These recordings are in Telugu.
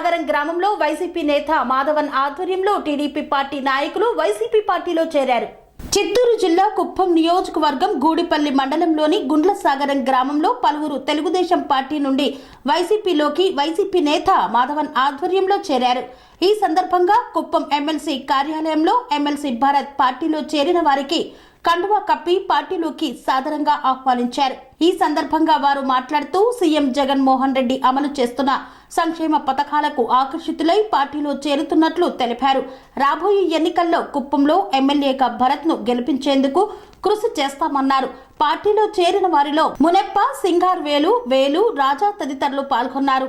సాగరం గ్రామంలో వైసీపీ నేత మాధవన్ ఆధ్వర్యంలో టీడీపీ పార్టీ నాయకులు వైసీపీ పార్టీలో చేరారు. చిత్తూరు జిల్లా కుప్పం నియోజకవర్గం గూడిపల్లి మండలంలోని గుండ్లసాగరం గ్రామంలో పలువురు తెలుగుదేశం పార్టీ నుండి వైసీపీలోకి వైసీపీ నేత మాధవన్ ఆధ్వర్యంలో చేరారు. ఈ సందర్భంగా కుప్పం ఎమ్మెల్సీ కార్యాలయంలో ఎమ్మెల్సీ భారత్ పార్టీలో చేరిన వారికి కండువా కప్పి పార్టీలోకి సాదరంగా ఆహ్వానించారు. ఈ సందర్భంగా వారు మాట్లాడుతూ సీఎం జగన్మోహన్ రెడ్డి అమలు చేస్తున్న సంక్షేమ పథకాలకు ఆకర్షితులై పార్టీలో చేరుతున్నట్లు తెలిపారు. రాబోయే ఎన్నికల్లో కుప్పంలో ఎమ్మెల్యేగా భరత్ను గెలిపించేందుకు కృషి చేస్తామన్నారు. పార్టీలో చేరిన వారిలో మునెప్ప సింగార్ వేలు వేలు రాజా తదితరులు పాల్గొన్నారు.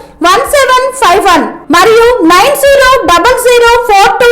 one seven five